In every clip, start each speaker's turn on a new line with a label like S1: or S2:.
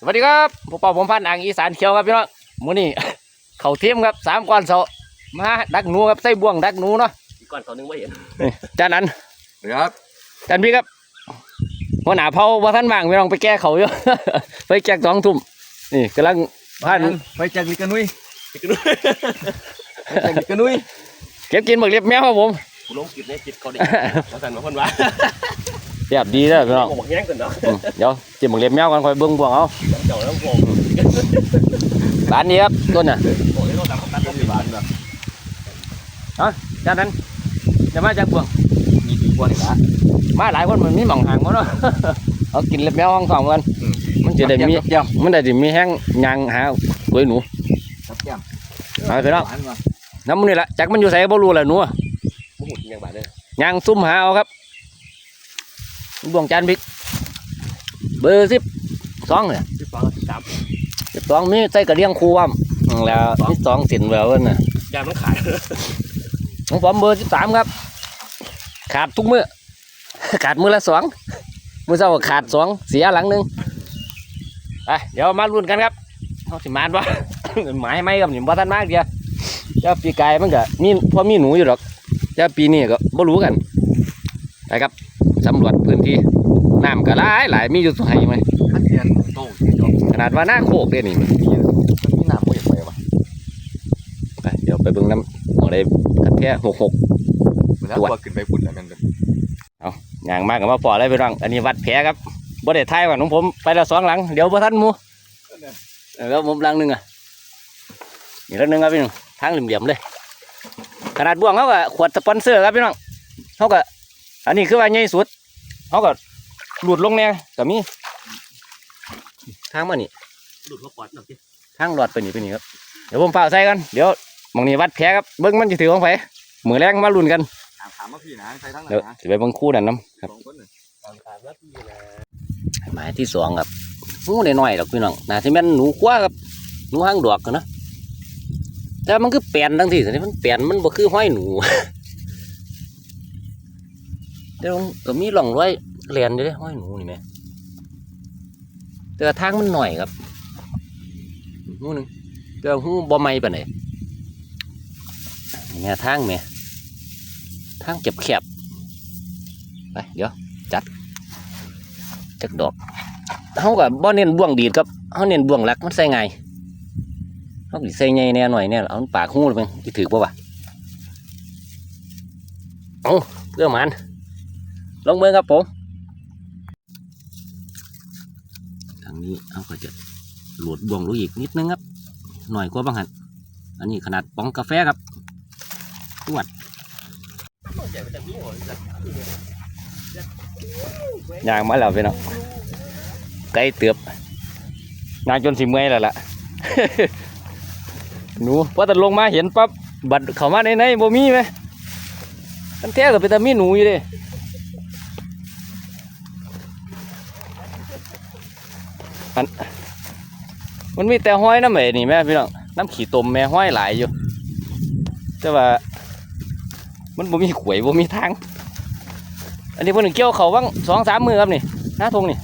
S1: สวัสดีครับผมเป่าผมพันธุ์อ่างอีสานเขียวครับพี่น้องมื้อนี้ เขาเทียมครับสามก้อนเสามาดักหนูครับใส่บ่วงดักหนูเนาะ
S2: อีกก่อนตัวนึงไม่เห็น
S1: นี่จานนั้น
S3: ครับ
S1: จานพี่ครับหัวหน้าเผาว่าท่านว่างพี่น้องไปแก้เขาอยู่ ไปแก้สองทุ่มนี่กำลังพัน
S3: ไปจากลิกานุยไปจากลิกานุย
S1: เก็บกินบักเล็บแมวครับผม
S2: กูลงกิดเนี่ยกิดเขาดิมาสั่นมาคนว่า
S1: เรียบดีแล้วพี่น้อง
S2: บอกแย่งกันเนาะ
S1: อืมเดี๋ยวจิ้มบักเล็บแมวกันคอยเบิ่งบ่วงเอา
S2: เจ้าแล้วบอก
S1: บ้านนี้ครับต้นน่ะ
S2: บอกให้เราตามตัดต้นบานแบบ
S1: จานนั้นจะมาจากบ่วง
S3: มีดีกว่านี่ละ
S1: มาหลายคนมันมีหม่องห่างมั้เนาะ เอากินเล็บแมวห้องสองกัน
S3: อืม
S1: มันจะได้มี
S3: เยี่ยม
S1: มันได้สิมีแห้งยางหาไว้หนู
S3: ครับเยี่ยม
S1: เอาไปแล้ว
S3: หวานว่ะ
S1: น้ำมันนี่แหละจักมันอยู่ใส่บ่รู้แหละหนูอะ
S2: มุดยังบาดเลย
S1: ยางซุ่มหาเอาครับ ดวงจันทร์บิ๊กเบอร์สิบสองเนี่ย
S2: ที่ฟังสาม
S1: สิบสองมีใส่กระเดียงคูว่ำอืมแล้วมีสองสินแหววน่ะ
S2: ยามันขาย
S1: ของผมเบอร์สิบสามครับ ขาดทุกมือขาดมือละสองมือเศร้าก็ขาดสองเสียหลังหนึ่งไปเดี๋ยวมาลุ้นกันครับเขาสิมานวะหมายไหมครับนี่บ่ทันมากเดียวเจ้าปีกายมันก็มีพอมีหนูอยู่หรอกเจ้าปีนี้ก็บ่รู้กันไปครับ สำรวจพื้นที่น้ำก็หลายหลายมีอยู่สุไหไหม
S3: ขันเทียนโต้ที่จบ
S1: ขนาดว่าหน้าโคกเด้นี่มัน
S3: มันมีน้ำบ่อยากไปวะ
S1: ไปเดี๋ยวไปเบิ่งน้ำของได้คัดแท้หกหก
S3: เวลาตัวขึ้นไปปุ่นแล้วมันเป็น
S1: อย่างมากกับว่าปอเลยพี่น้องอันนี้วัดแผลครับบ่ได้ทายว่าของผมไปแล้วสองหลังเดี๋ยวบ่ทันหมูเออแล้วผมหลังหนึงอะนี่หลังหนึงครับพี่น้องทางเหลี่ยมๆเลย ขนาดบ่วงเขาก็ขวดสปอนเซอร์ครับพี่น้องเขาก็อันนี้คือว่าใหญ่สุด เขาก็หลุดลงแน่ก็มีทางมานี่
S2: หลุดมาปอดหน่อยสิ
S1: ทางหลอดไปนี่ไปนี่ครับเดี๋ยวผมเฝ้าใส่กันเดี๋ยวหมองนี้วัดแผลครับเบิ้งมันจะถือของไผมือแรงมาลุ้นกัน
S3: ถามถามว่าพี่นะใช้ทั้งไหน
S1: เดี๋ยว
S3: นะ
S1: สิไปเบิ่งคู่นั่นน้ำครับ
S3: สองคนน่ะ
S2: ตามตามแล้วพี่นะ
S1: หมายที่สองครับงูน้อยๆดอกพี่น้องน่าจะเป็นหนูคว้าครับหนูหางดอกกันนะแต่มันคือแปลนทั้งที่สิมันแปลนมันบ่คือห้อยหนู เดี๋ยวก็มีร่องร้อยแลนอยู่เด้ห้อยหนูนี่แหมแต่ทางมันหน่อยครับหูหนึงแต่ว่าหูบ่ใหม่ปานใดแม่ทางแม่ทางเก็บแคบไปเดี๋ยวจัดจักดอกเขากับบ่เน้นบ่วงดีดครับเขาเน้นบ่วงหลักมันใส่ไงเขาสิใส่ไงแน่หน่อยเนี่ยเอาปากหูเลยมั้งที่ถือป่าวะเอาเพื่อมัน ลงมือครับผมทางนี้เขาก็จะโหลดบ่วงลงอีกนิดนึงครับ หน่อยกว่าบางหันอันนี้ขนาดป๋องกาแฟครับ
S2: ใหญ่ไปจากนี้หมดเลย
S1: ย่างมาแล้วพี่น้องไก่เตือบนางจนสิเมื่อยแล้วล่ะหนูพอแต่ลงมาเห็นปั๊บบัดเข้ามาในในบ่มีไหมมันแท้ก็เป็นแต่มีหนูอยู่เดิ มันมันมีแต่ห้อยน้ำเอ๋นี่แม่พี่น้องน้ำขี้ตมแม่ห้อยหลายอยู่ แต่ว่า มันบ่มีขวยบ่มีทาง อันนี้เพิ่นเกี่ยวเขาบ้างสองสามมือครับนี่หน้าทงนี่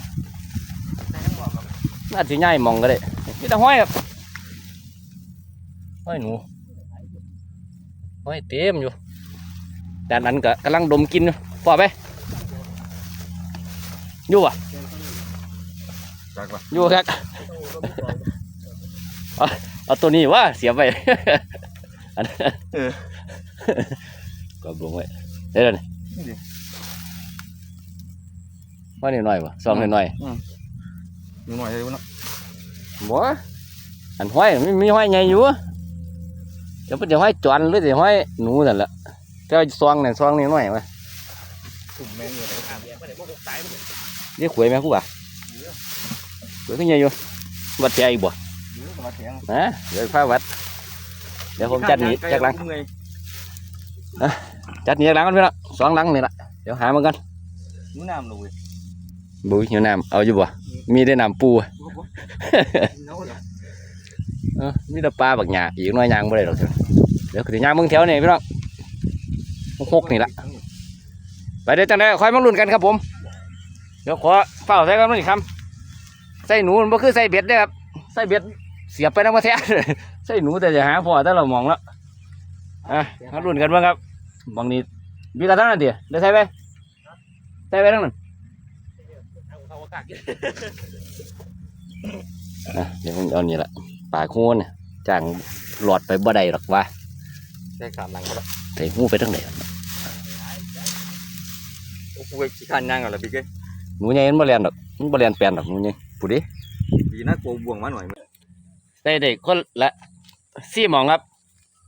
S1: น่าจะง่ายมองก็ได้มีแต่ห้อยครับห้อยหนูห้อยเต็มอยู่ด้านนั้นก็กำลังดมกินอยู่พอไปอยู่อะ
S3: จักว่ะ
S1: อยู่ครับเอาตัวนี้ว่าเสียไปอันนั้นก็บงไว้เดี๋ยวนี่ว่าหน่อยๆวะซองหน่อยๆ
S3: นิดหน่อยเลยวะเนาะ
S1: บ่อันห้อยมันมีห้อยใหญ่อยู่เดี๋ยวมันจะห้อยจวนหรือจะห้อยหนูนั่นแหละแต่ว่าซองเนี่ยซองนี่น้อยว่ะ
S3: กลุ่มแม่งอยู่ไหน
S2: ถามเนี่ยไม่ได้มาหกสายมัน
S1: นี่ขวยไหมกูบ่ะขวยขึ้นใหญ่อยู่วัดใจอีกบ่
S3: อยู่กับมา แข็ง
S1: นะเดี๋ยวพาวัดเดี๋ยวผมจัดหนี้จักหลัง
S3: เมื่อย
S1: จัดหนี้จักหลังกันไปละสองหลังนี่ละเดี๋ยวหามันกัน
S3: หนูน้ำเลย
S1: บุ้ยหิวน้ำเอาอยู่บ่มีได้น้ำปูอะ
S3: เนาะ
S1: เออมีแต่ปลาบักหยาอีกหน้อยยางบ่ได้หรอกเดี๋ยวคือสิยางเมืองแถวนี่พี่น้องหกๆนี่ละไปเดี๋ยวจังได้ค่อยมาลุ้นกันครับผม เดี๋ยวขอเฝ้าใส่กันหน่อยครับ ใส่หนูมันบ่คือใส่เบ็ดเด้อครับใส่เบ็ดเสียบไปน้ำมาแท้ใส่หนูแต่จะหาพอแต่เรามองแล้วอะมาลุ้นกันบ้างครับบางนี้มีกระทั่งนั่นเดียวได้ใส่ไปใส่ไปทั้งนั้น
S2: เอาเข้าอากาศกิน
S1: อะเดี๋ยวผมเอานี่ละปลาโคนเนี่ยจ้างหลอดไปบ่ได้หรอกว่า
S3: แค่ขาดหลังมาแล้ว
S1: ใส่หูไปทั้งไหน
S3: โอ้กูไปขี้ขันย่างก่อนละพี่เก้
S1: หนูใหญ่มันบ่เรียนดอกมันบ่เรียนแปลนดอกหนูใหญ่ ผู้ดิ
S3: ดีนะกลัวบ่วงมาหน่อย
S1: ใส่ได้คนละสี่หมองครับ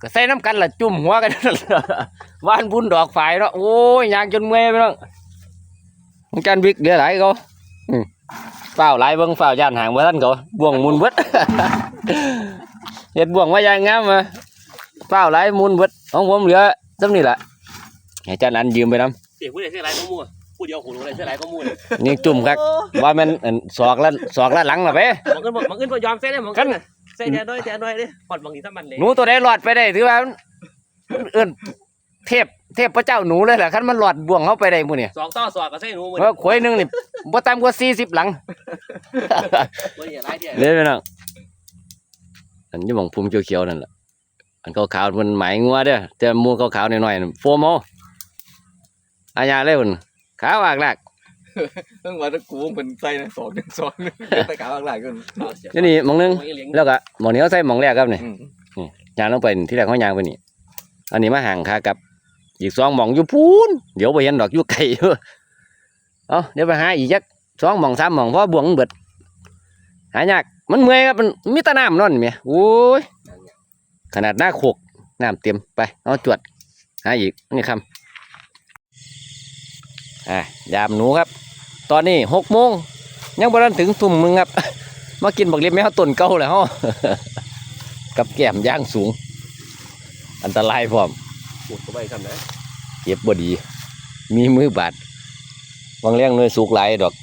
S1: ก็ใส่น้ำกันละจุ่มหัวกันว่านบุญดอกฝายเนาะโอ้ยยางจนเมื่อยไปแล้วมันกันบิ๊กเหลือหลายเขาอืมเฝ้าวหลายเบิ่งเฝ้าวย่านห่างบ่ทันเขาบ่วงมุนเบิดเฮ็ดบ่วงว่าอย่างงามมาเฝ้าวหลายมุนเบิดของผมเหลือซำนี่ล่ะให้อาจารย์อันยืมไปนํ
S2: เสียงผู้ใดเสียงไรข้อมูล ผู้เดียวหูรู้อะไรเสียงไรข้อมูล
S1: นี่จุ่มครับว่าแมันอั่นศอกละศอกละหลังล่ะเป้
S2: มองขึ้นมองขึ้นพอยอมเส้นเลยมองขึ้นเส้นแดนด้วยแดนด้วยดิผ่อนบางทีถ้ามันเลย
S1: หนูตัวใดรอดไปได้ถือว่ามันเอื้นเทพเทพพระเจ้าหนูเลยแหละคันมันรอดบ่วงเข้าไปได้หมื้นี่
S2: สองต่อสองกับเส้นหนูมือ
S1: เพราะขวยหนึงนี่บ่ต่ำกว่า40หลัง
S2: มืออย่าไรเดียว
S1: เด้อพี่น้องอันนี้หมองภูมิเขียวๆนั่นล่ะอันขาวๆมันหมายงัวเด้อแต่หมูขาวๆหน่อยๆนั่นโฟมเอาอาญาเลยพุ่น ขาวอากลาก
S3: ต้องว่าถ้ากูเป็นไส้นะสองหนึ่งสองหนึ่งไปขาหลังกัน
S1: นี่นี่หมองหนึงแล้วก็หมองนี้เขาใส่หมองแรกครับนี่
S3: อืม
S1: ยางลงไปที่แรกเขายางไปนี่ อันนี้มาห่างคากับ อีกสองหมองอยู่พูนเดี๋ยวไปเห็นดอกอยู่ไกลอยู่เอาเดี๋ยวไปหาอีกจักสองหมองสามหมองเพราะบ่วงมันเบิดหายากมันเมื่อยครับมันมีแตะน้ำนอนเมียโอ้ยขนาดหน้าโขกน้ำเต็มไปเอาจวดหาอีกนี่คำ อะยามหนูครับ ตอนนี้หกโมงยังบ่ทันถึงทุ่มมึงครับ มากินบักเลียมแมวต้นเก่าแล้วกับแก้มย่างสูง อันตรายพร้อม
S2: ปวดก็ไปทำนะ
S1: เจ็บบดี มีมือบาดวางเลี้ยงเนื้อสุกหลายดอก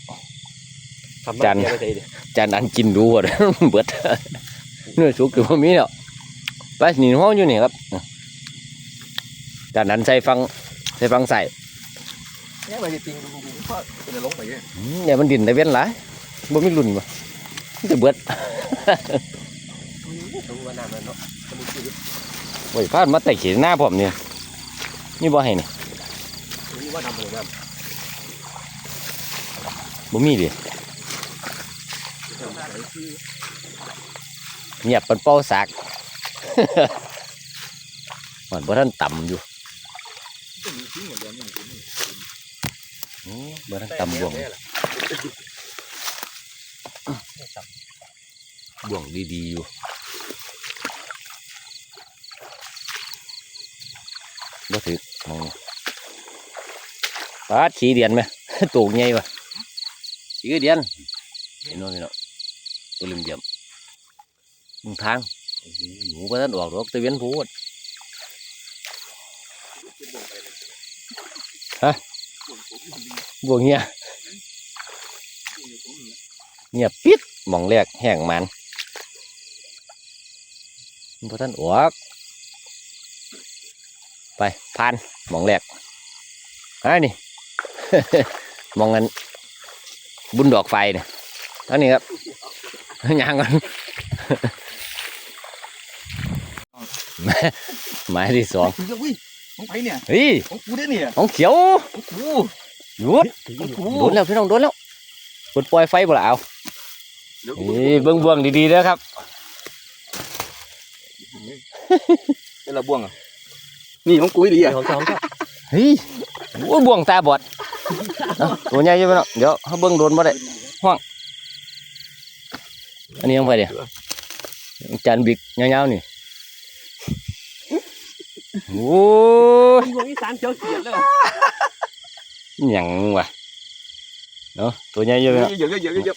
S2: ทำมันเดียวไปเลย
S1: จานนั้นกินดูหมดเบิดเนื้อสุกคือพมีแล้วไปหนีห้องอยู่นี่ครับจานนั้นใส่ฟังใส่ฟังใส่
S3: เนี่ยมันจะจริงดูดูเพราะจะลงไปเนี่ย
S1: อืมเนี่ยมันดินได้เว้นหลายบ่มีรุ่นบ่มันจะเบิด
S2: ตัวว่าน้ำมันเนาะมันคือ
S1: โอ้ยพาดมาแต่ขีดหน้าผมเนี่ยนี่บ่ให้นี่
S2: นี่ว่าทำหัวน้
S1: บ่มีดิำเงียบเป็นเป้าสากมันบ่ทันต่ำอยู่โอ้ บ่ทันต่ำบ่วงบ่วงดีๆอยู่บ่ถึกมองปาดขี้เดียนไหมตูกใหญ่ปะขี้เดียนเห็นโน่นนี่เนาะตัวเหลี่ยมๆมึงทางโอ้โหหนูบ่ทันออกดอกตะเวียนพูดฮะ บ่วงเงี้ยเงียบปิดหมองแรกแห้งมันมันบ่ทันออกไปผ่านหมองแรกอันนี้มองกันบุญดอกไฟเนี่ยอันนี้ครับยางกันหมายที่สอง
S3: ถึงจะวิ่งของไปเนี่ย
S1: เฮ้ย
S3: ของกูได้เนี่ย
S1: ของเขียว
S3: ของกู
S1: หยุด
S3: ของกู
S1: โดนแล้วพี่น้องโดนแล้วปลดปล่อยไฟบ่ละเอานี่เบื้องเบื้องดีๆเด้อครับ
S3: เป็นระบ่วงอะนี่ของกูดีอะ
S2: ของสองก็
S1: เฮ้ยโอ้ยบ่วงตาบอดเอาตัวใหญ่อยู่พี่น้องเดี๋ยวเขาเบื้องโดนบ่ได้ห้องอันนี้ยังไงเดี๋ยวจานบิ๊กยาวๆนี่โอ้ย
S2: มีวงอีสานเขียวเขียนเลย
S1: หยังวะเนาะตัวใหญ่เยอะ
S3: เย
S1: เนาะ
S3: อะเยอะเยอะเยอะ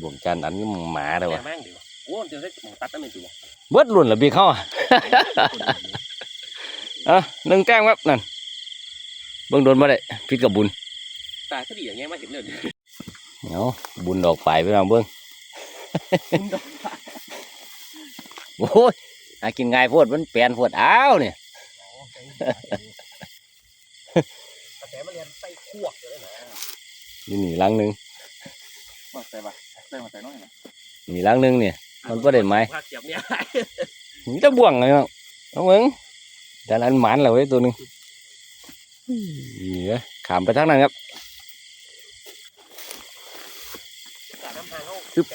S1: บ่วงจานอันนี้หมาเด้อ
S2: แต่
S1: วะ
S2: แม่งดีว่ะโอ้เดี๋ยวได้ตัดตั้งเป็นตัว
S1: เบิดรุ่นละบีเข้าอ่ะ อ่ะหนึ่งแต้มครับนั่นเบิ่งโดนมาได้พิดกับบุญ
S2: ตาก็ดีอย่างเงี้ยมาเห็นเลย
S1: เนาะบุญดอกไฟไปลองเบิ่ง โอ้ยหากินง่ายโพดมันแปลนโพดอ้าวเนี่ย
S2: แต่มาเรียนไส้ขวกเลยนะ
S1: นี่นี่หลังหนึ่ง
S3: ว่าใส่ปะใส่มาใส่น้อยนะ
S1: มีหลังหนึงเนี่ย มันบ่ได้ไหม
S2: ผักเสียบเนี่ย
S1: มีแต่บ่วงเลยเนาะเอาเบิ่งแต่นั้นหมานแล้วเว้ยตัวหนึงนี่เด้อขามไปทางนั้นครับ
S2: สาน้ำทางเขา
S1: จึ๊บ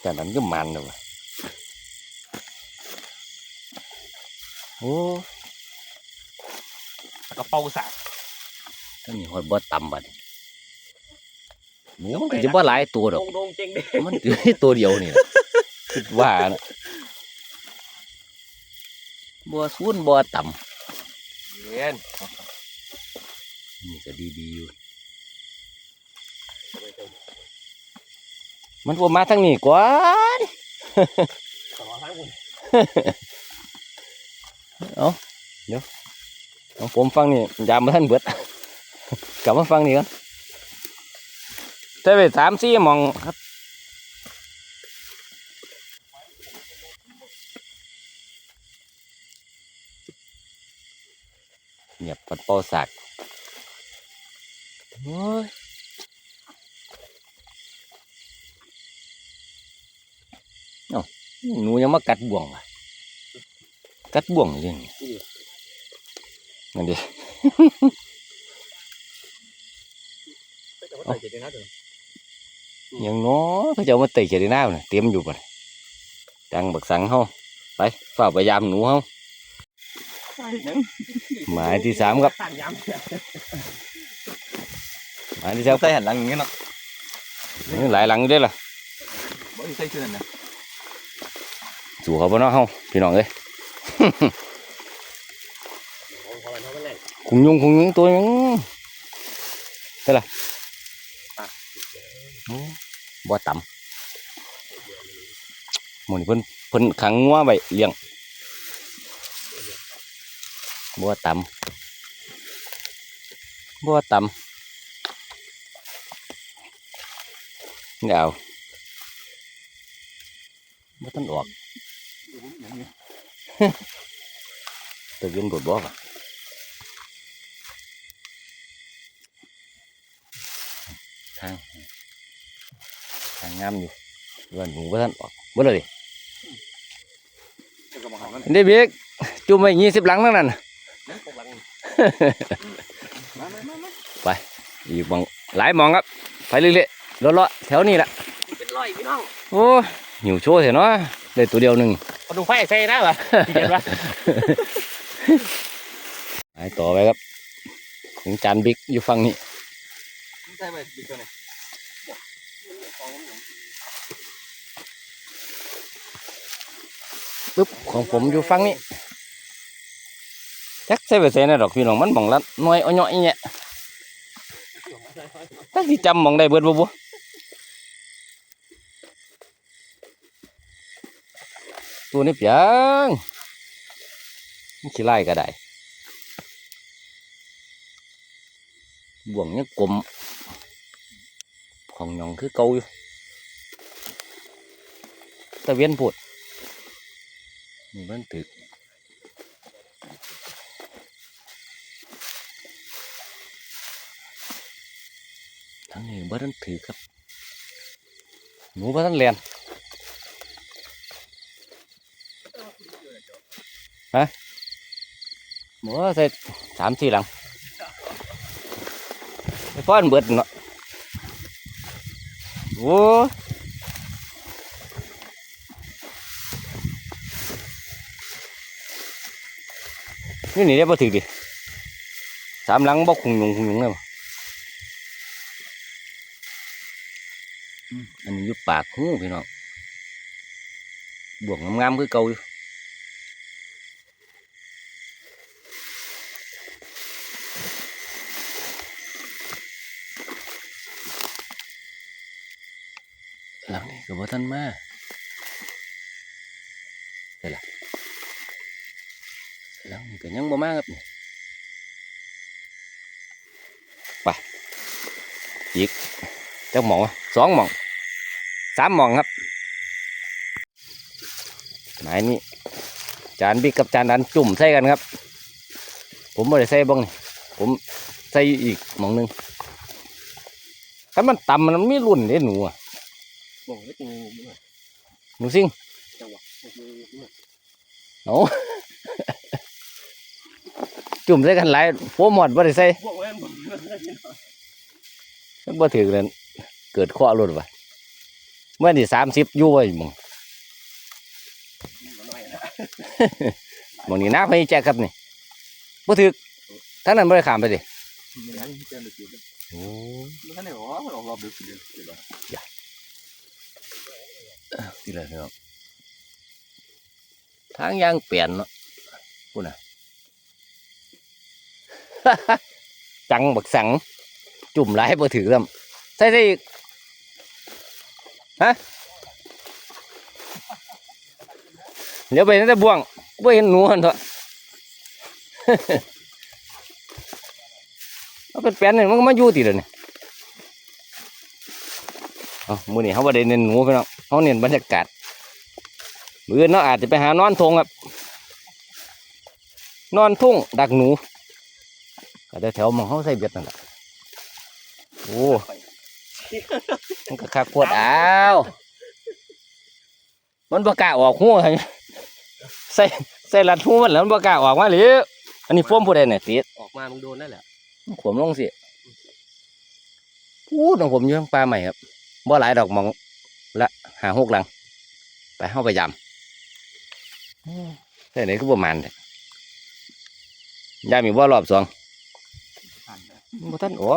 S1: แต่นั้นก็มันแล้วว่ะโอ้
S2: กระเป๋าสาก
S1: ถ้ามีหอดบ่ต่ำบัดนี้หมูมันก็จะบ่หลายตัวด
S2: โด
S1: อก
S2: งโดงเจงเด้
S1: มันถือตัวเดียวนี่ล่ะคิดว่านะบ่สูนบ่ต่
S2: เรียนำ
S1: นี่ก็ดีๆอยู่มันบ่มาทางนี้กว่า
S2: สองทางคุณ
S1: ของ ผมฟังนี่ยามมาท่านเบิด กลับมาฟังนี่ก่อนใช้ไปสามสี่มองครับเงียบปัดเป่าสากโอ้ยเอ้าหนูยังมากัดบ่วงว่ะกัดบ่วงยังนั่ นดิ
S2: แต่ว่าใส่เจ็ดนะเถอะ
S1: ยังน้อเขาจะเอามาเตะเขียดหน้าเนี่ยเตรียมอยู่ป่ะดังบักสังเฮาไปฝ่ากพยายามหนูเฮาหมายที่สามครับ
S2: ต่างยำ
S1: หมายที่สาม
S3: ใส่หันหลังอย่างเงี้ยเนาะ
S1: นี่หลายหลังอยู่เด้อล่ะ
S3: บ่ใส่ชื่อนั่นนะ
S1: สู่เขาบ่เนาะเฮาพี่น้องเอ้ย
S2: ของเขาเป็นเขา เป็นแหล่ง
S1: คุงยุงคุงยุงตัวยังได้ล่ะโอ้บ่ต่ำหมันเพิ่นเพิ่นขังงัวไว้เลี้ยงบ่ต่ำบ่ต่ำเดี๋ยวบ่ ทันออกตะเวียนบดบ่ว่ะทางทางงามอยู่ว่าหนูบ่ทันออกบ่เลย
S3: ก็มาหันมัน
S1: เด้เบกจุ่มไว้ยี่สิบหลังนั่นน่ะ
S2: พวกหลัง
S3: มามามามา
S1: อีกหมองหลายหมองครับ ไปเรื่อยๆเลาะๆแถวนี้แหละ
S2: เป็นร้อยพี่น้อง
S1: โอ้ยหิวโชว์เถอะเนาะได้ตัวเดียวหนึ่ง
S2: เอาดูไฟใส่นะวะพี่เห็นปะ
S1: ไปต่อไปครับถึงจานบิ๊กอยู่ฝั่งนี้
S3: ใส่ไปดีกว่านี่
S1: ปึ๊บของผมอยู่ฝั่งนี้จักใส่ไปใส่นะดอกพี่น้องมันหมองละน้อยอ้อยๆเนี่ยจักที่จำมองได้เบิดบ่บุตัวนี้เปียงมันขี้ไล่ก็ได้บ่วงนี่กลม ของหยองคือเก่าอยู่ตะเวียนปวดนี่มันตึกทั้งนี้บ้านถือครับ หนูบ้านเรียนฮะหมูใส่สามสี่หลังไปป้อนเบิดเนาะ โอ้นี่นี่ได้บ่ถือดิสามหลังบ่คุงยุงคุงยุงเลยบ่อืมอันนี้อยู่ปา กหูพี่น้องบวกงามๆคือเก่าอยู่หลังนี้ก็บ่ทันมาได้ละหลังนี้ก็ยังบ่มาครับนี่ไปอีกจักหมองสองหมองสามหมองครับหมายนี้จานบิ๊กกับจานดันจุ่มใส่กันครับ ผมไม่ได้ใส่บ้างนี่ผมใส่อีกหมองหนึงไปคันมันต่ำมันไมีรุ่นเด้หนูอะ
S2: บอกให้งูด้วย
S1: หนูซิ่ง
S2: จังหวะงูด้วย
S1: เอาจุ่มใส่กันหลายโฟมหมดบ่ได้ใส่
S2: บอกไว้บอกไว้
S1: มันบ่ถือเลยเกิดข้อรุ่นว่ะเมื่อนี่สามสิบอยู่ไว้หมึง
S2: หน่อยนะ
S1: หมึงนี่น้าไปแจกครับนี่บ่ถือท่านนั้นบ่ได้ขามไปดิ
S3: มันยังเจอหลุดอยู่เลย
S1: โอ้
S3: มันท่านไหนวะมันออกรอบดึกอยู่เลยเดี๋ยวก่อน
S1: ที่เลยเนาะทางยางเปลี่ยนเนาะพูดนะจังบักสัง จุ่มหลายบ่ถือลำใส่ได้อีกฮะเดี๋ยวไปนั่นแต่บ่วงบ่เห็นหนูหันเถอะเอาเป็นแป้นนี่มันก็มาอยู่ติเลยนี่เอามือนี้เฮาบ่ได้เน้นหนูพี่น้อง เฮาเน้นบรรยากาศมื้ออนเนาะอาจจะไปหานอนทงครับ นอนทุ่งดักหนูก็ได้แถวหมองเฮาใส่เบ็ดนั่นแหละโอ้มันก็คักปวดอ้าวมันบ่กล้าออกหัวให้ใส่ใส่ลัดหูมันแล้วมันบ่กล้าออกมาเลยอันนี้โฟมผู้ใดเนี่ยติด
S2: ออกมามึงโดนนั่นแหละ
S1: ขวมลงสิพูดของผมอยู่ทางปลาใหม่ครับบ่หลายดอกหมอง ละหาหกหลัง ไปเข้าไปยำแต่ไหนก็ประมาณเนี่ยยามอีกว่ารอบสอง
S3: ผ่านนะ
S1: บ่ท่านโอ้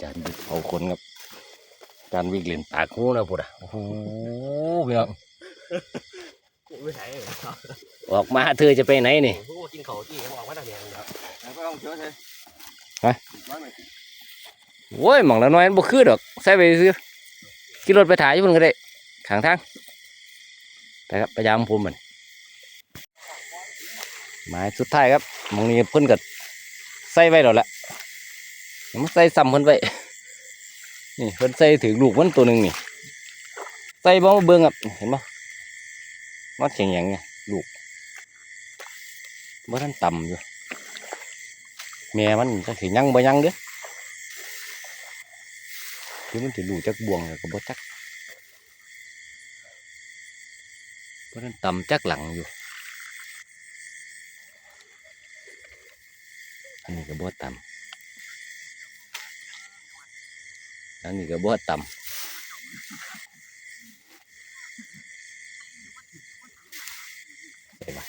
S1: จานดึกเอาคนครับจานวิ่งเล่นปากหูนะพูดอะโอ้โหพี่น้อง
S2: กูไม่ใช่เลย
S1: ออกมาเธอจะไปไหนนี่
S2: กูกินเขาที่เขาบอกว่าตะเกียงเนาะ
S3: แล้วก็ต้องเชื่อใช่
S1: ฮะ
S3: ร้อยไหม
S1: โว้ยหมองละน้อยมันบ่คือดอกใส่ไปซื้อขี่รถไปถ่ายอยู่เพิ่นก็ได้ข้างทางไปครับไปยามผมมันหมายสุดท้ายครับมองนี้เพิ่นก็ใส่ไว้แล้วละมันใส่ซ้ำเพิ่นไว้นี่เพิ่นใส่ถึงลูกมันตัวหนึ่งนี่ใส่บ่มาเบิ่งครับเห็นบ่มันเขียงหยังไงลูกบ่ทันต่ำอยู่แม่มันจักสิยังบ่ยังเด้อ คือมันถือลูจักบวงก็บ่จักเพราะนั้นต่ำจักหลังอยู่ อันนี้ก็บ่ต่ำอันนี้ก็บ่ต่ำไปบ่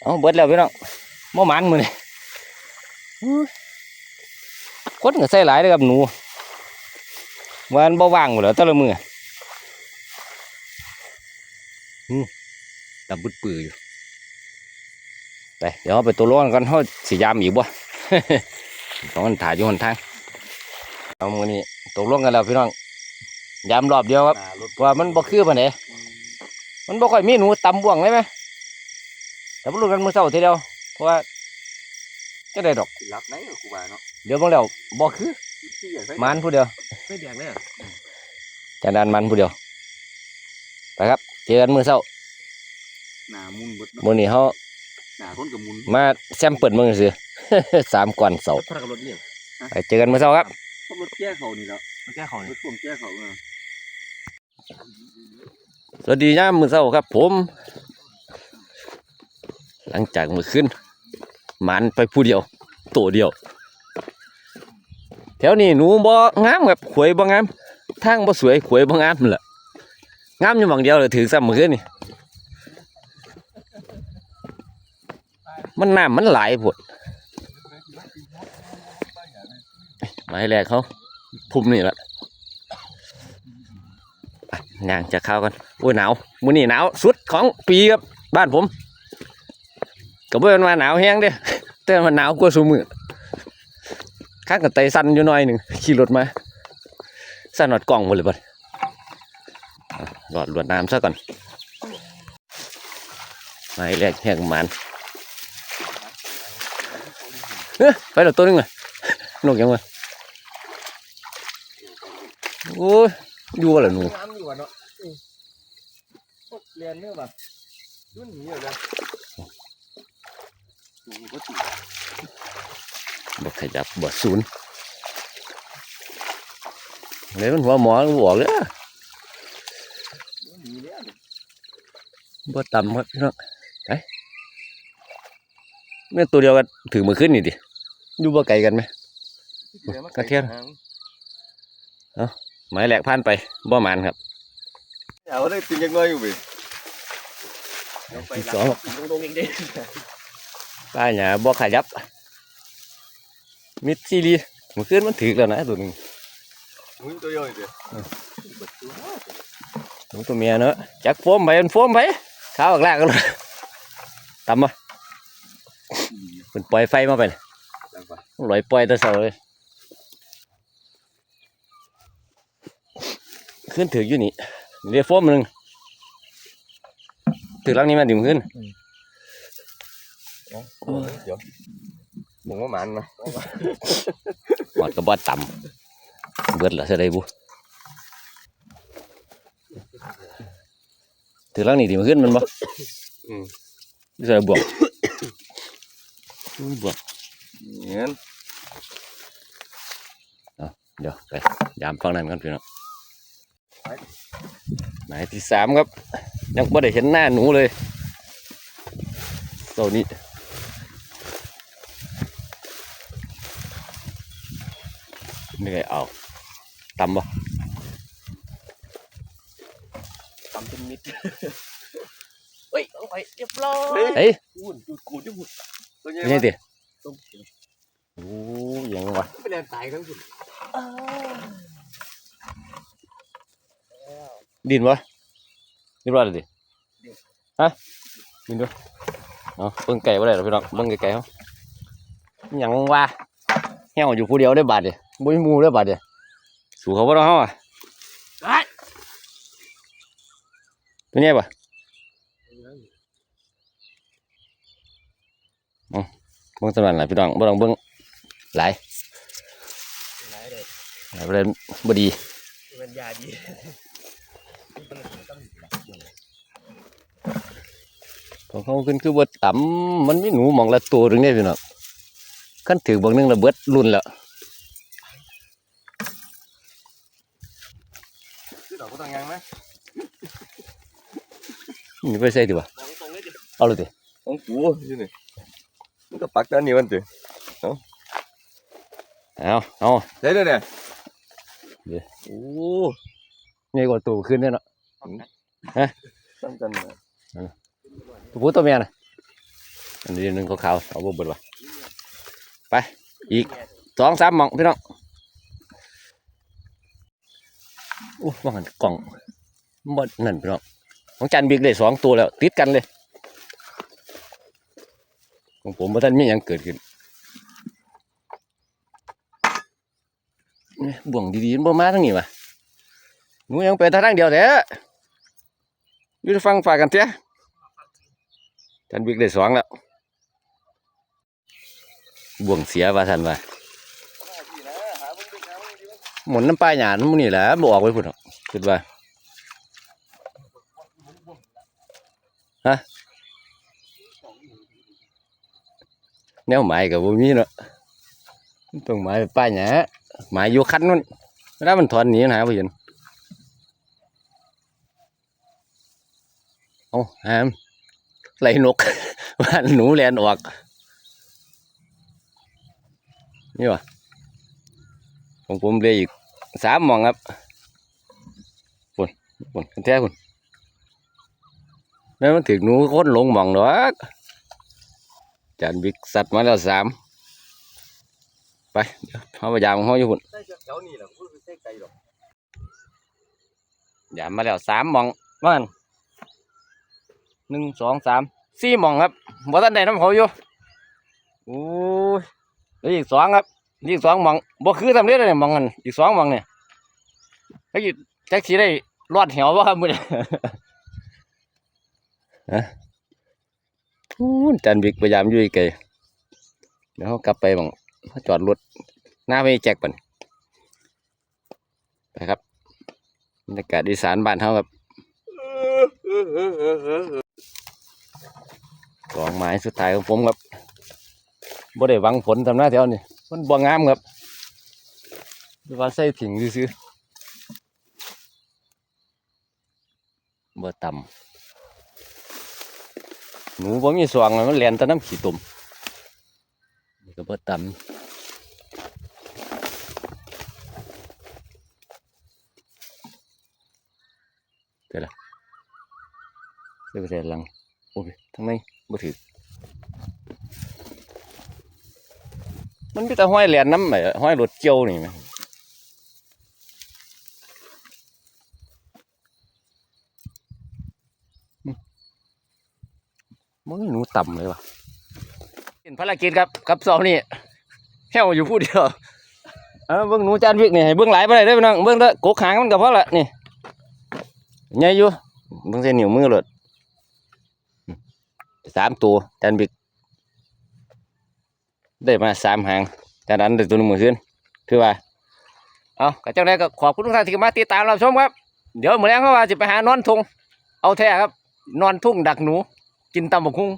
S1: เอาเบิดแล้วพี่น้องบ่หมันมือนี่ คนก็ใส่หลายเลยครับหนูวันบ่ว่างหมดแล้วต่ละมืออืมตำบึดปืออยู่ไปเดี๋ยวเราไปตัวร้อนกันเขาสียามอีกบ่ต้องมันถ่ายอยู่หนทางเอามือนี้ตกลงกันแล้วพี่น้องยามรอบเดียวครับว่ามันบ่คือปานใดมันบ่ค่อยมีหนูตำบ่วงเลยไหมแต่บ่รู้กันมือเช้าทีเดียวเพราะว่า จะได้ดอก
S3: สิรับไหนกับครูบาเนาะ
S1: เดี๋ยวเบิ่งแล้วบ่คือ
S3: ที่อยากใส่
S1: มันผู้เดียว
S2: ไม่แดงเลย
S1: จานดานมันผู้เดียวไปครับเจอกันมื้อเช้า
S3: หนามุนเบิดเนาะ
S1: มื้อนี้เฮา
S3: หนาคนกับมุน
S1: มาแซมเปิดมื้อซื่อ สามก่อนเสาร์
S2: พระกับรถเลี้ยง
S1: ไปเจอกันมื้อเช้าครับ
S3: พวกรถแก้เขานี่แล้ว
S2: แก้เขา
S3: รถพ่วงแก้เขาเออ
S1: สวัสดียามมื้อเช้าครับผม หลังจากมื้อคืน หมันไปผู้เดียว ตัวเดียว แถวนี้หนูบ่งามครับขวยบ่งามทางบ่สวยขวยบ่งามนั่นแหละงามอยู่หม่องเดียวเลยถือซ้ำมือนนี่มันน้ำมันหลายพดไม้แรกเขาทุ่มนี่ละไปย่างจะเข้ากันโอ้ยหนาวมื้อนี้หนาวสุดของปีครับบ้านผม ก็บ่แม่นว่าหนาวแฮงเด้แต่มันหนาวกว่าซุมื้อข้างกับไตสั่นอยู่หน่อยหนึ่งขี่รถมาสั่นหนอดกล่องหมดเลยบ่หลอดลวดน้ำซะก่อนไม้แรกแหกมันเฮ้ยไปแล้วตัวนึงอะนกยังไงโอ้ยอยู่ว่าเหรอหนู
S2: น้ำอยู่วะเนาะเรียนเนี่ยแบบยุ่นหนีอยู่นะ
S3: ห นูก็ติด
S1: บ่ขยับบ่ศูนย์เลยมันหัวหมอมันบอกเลยอะบ่ต่ำครับพี่น้องไปแม่นตัวเดียวกันถือมือขึ้นนี่ดิอยู่บ่ไกลกันไหมกระเทียมหมายแหลกผ่านไปบ่หมันครับ
S3: เอาได้กินยังไงอยู่เว้ย
S1: ที่สอง
S2: ตรงๆเองเด้
S1: ป้าหยาบ่ขยับ มิดซีรีมือขึ้นมันถือแล้วนะตัวหนึง
S3: มึงตัวย่อยเด้
S1: หนูตัวเมียเนอะจักโฟมไปมันโฟมไปข้าวออกแรกกันเลยตำมาเป็นปล่อยไฟมาไปน่ะ
S3: จังปะ
S1: ลอยปล่อยแตะเสาเลยขึ้นถืออยู่นี่เรียกโฟมหนึ่งถือหลังนี้มาดิ่มขึ้น
S3: เดี๋ยวมึงว่ามันนะ
S1: หมดกระบอกต่ำเบิดเหรอเสยได้บุถือหลังนี้ดิ่มขึ้นมันบ่
S3: อืม
S1: เสยบวกอุ้ยบวก
S3: เงี้ย
S1: เดี๋ยวไปยามฟังนั้นกันพี่น้องหมายที่สามครับ ยังไม่ได้เห็นหน้าหนูเลยตัวนี้ นี่ไงเอาตำบ่
S2: ทำเป็นมิดเฮ้ยเอาไปเรียบร้อย
S1: เฮ้ย
S2: กูดกูดกูดกูด
S3: ตัวใหญ่
S1: นี่ไงดิ
S2: ต้อง
S1: โอ้ยยังวะ
S3: ไปแรงตายทั้งสุด
S1: ดินวะดินว่าอะไรดิฮะดินด้วยเอาเบิ่งไก่ว่าไรหรอพี่น้องเบิ่งไก่ๆเขายังวะเหี่ยวอยู่ผู้เดียวได้บาดเดียว บ่มีหมูได้บาดเดียวสู่เขาบ่ต้องเฮาอะ
S2: ไอ้
S1: เป็นไงบ่เบิ่งสำนันหลายพี่น้องบ่ต้องเบิ่งหลาย
S2: ไหนเลย
S1: หลายประเด็นบ่ดี
S2: มันยาดี
S1: ของเขาขึ้นคือบ่ต่ำมันมีหนูหมองละตัวถึงเนี่ยพี่น้องคันถือบางหนึงละเบิดรุ่นแล้ว
S3: คือดอกก็ต้องยังไหม
S1: นี่ไปใส่ดีบ่
S2: ตรงๆเลยดิ
S1: เอาเลยดิ
S3: ต้องกูอยู่นี่มันก็ปักด้านนี้มันสิ
S1: เอาเอา
S3: ใช่เลยเนี่ย
S1: โอ้นี่กว่าตัวขึ้นเนี่ยเนาะ
S3: ตั้งกันนะ
S1: ตัวผู้ตัวเมียน่ะอันนี้หนึงขาวๆเอาบ่เบิดว่ะไปอีกสองสามหม่องพี่น้องโอ้ว่าหันกล่องบ่นั่นพี่น้องของจันบิ๊กได้สองตัวแล้ว ติดกันเลย ของผมบ่ทันมียังเกิดขึ้นบ่วงดีๆบ่มาทางนี้วะหนูยังไปทางเดียวแท้อยู่ฟังฝ่ากกันเถอะจันบิ๊กได้สองแล้วบ่วงเสียว่าท่านว่า หมุนน้ำปลาหยาดมันนี่แหละบออกไว้พุ่นหรอกคิดว่าฮะแนวหมายกับบ่มีเนาะต้องหมายป้าหยาหมายอยู่คันมันแล้วมันถอนหนีนหาบ่เห็นเอาหามไหลนกว่าหนูแลนออกนี่วะ ของผมเลยอีกสามหมองครับปุ่นปุ่นกันแท้ปุ่นแม่มันถึงหนูคนหลงหมองดอกจานบิ๊กสัตว์มาแล้วสามไปเดี๋ยวเอาไปยามของเขาอยู่ปุ่น
S3: ใช่แถวนี้แหละกูไม่ใช่ไกลหรอก
S1: ยามมาแล้วสามหมองว่างั้นหนึ่งสองสามสี่หมองครับบ่ทันได้น้ำเขาอยู่โอ้ยเหลืออีกสองครับ อีกสองหมองบ่คือทำเร็จเลยหมองกันอีกสองหมองเนี่ยแล้วอีกแท็กซี่ได้รอดเหวบ่ครับมื้อนี้ ฮะพูนจันบิกพยายามอยู่ไกลเดี๋ยวเขากลับไปมองเขาจอดรถหน้าไม่แจกปันไปครับบรรยากาศอีสานบ้านเขาครับ สองไม้สุดท้ายของผมครับบ่ได้หวังผลทำหน้าแถวนี่ มันบ่งามครับหรือว่าใส่ถิงซื่อบ่ต่ำหนูบ่มีสวงอะมันแลนต่น้ำขี้ตุ่มนี่ก็บ่ต่ำเดี๋ยวละเดี๋ยวไปใส่หลังโอ้ยทางในบ่ถือ มันมีแต่ห้อยแหลนน้ำไหมห้อยรถเกี่ยวนี่ไหมมันหนูต่ำเลยวะเป็นภารกิจครับกับเสานี่แค่วอยู่ผู้เดียวเออเบิ้งหนูจานวิกนี่ให้เบิ้งหลายไปเลยได้อพี่น้องเบิ้งเด้อกกหางมันก็พอละนี่ใหญ่อยู่เบิ้งเส้นนิ้วมือเลยสามตัวจานวิก ได้มาสามหางจากนั้นได้ตัวหนึงมือขึ้นคือว่า เอากระจังได้ก็ขอบคุณทุกท่านที่มาติดตามรับชมครับ เดี๋ยวมื้อแรงเขาว่าจะไปหานอนทุ่งเอาแท้ครับ นอนทุ่งดักหนู กินตำบักหุ่ง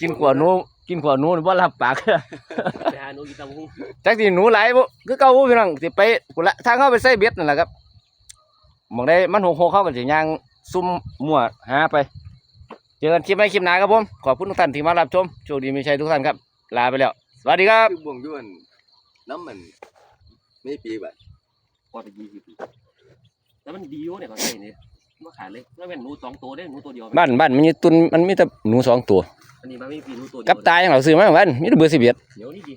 S1: กินขวหนู กินขวหนูบ่รับปาก
S2: ไปหาหนูกินตำหุ้ง
S1: จักสิหนูหลายบ่คือเก่าบ่พี่น้องสิไปกุละทางเข้าไปใส่เบ็ดนั่นแหละครับหมองได้มันหกหกเข้ากันสิย่างซุ่มมั่วหาไป เจอกันคลิปใหม่คลิปหน้าครับผม ขอบคุณทุกท่านที่มารับชมโชคดีมีชัยทุกท่านครับ ลาไปแล้ว สวัสดีครับ
S3: คือบวงย้วนน้ำมันไม่ปีแบบ
S2: พอจะยี่สิบปีแล้วมันดีอยู่เนี่ยเขาใส่เนี่ยมาขายเลยแล้วเป็นหนูสองตัวได้หนูตัวเดียว
S1: บ้านบ้านมันมีตุนมันมีแต่หนูสองตัว
S2: อันนี้มันไม่มีหนูตัวเดียว
S1: กับตายอย่างเราซื้อมาเหมือนกันมีแต่เบอร์สิบเอ็ด
S2: เดี๋ยวนี่ดี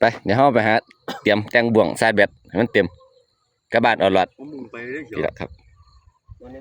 S1: ไป เดี๋ยวเราไปหาเตรียมแตงบ่วงซาดแบตให้มันเต็มกระบาดเออดหลอด
S3: ผมมุงไปเรื่อย
S1: นี่แหละครับ
S2: ตัวนี้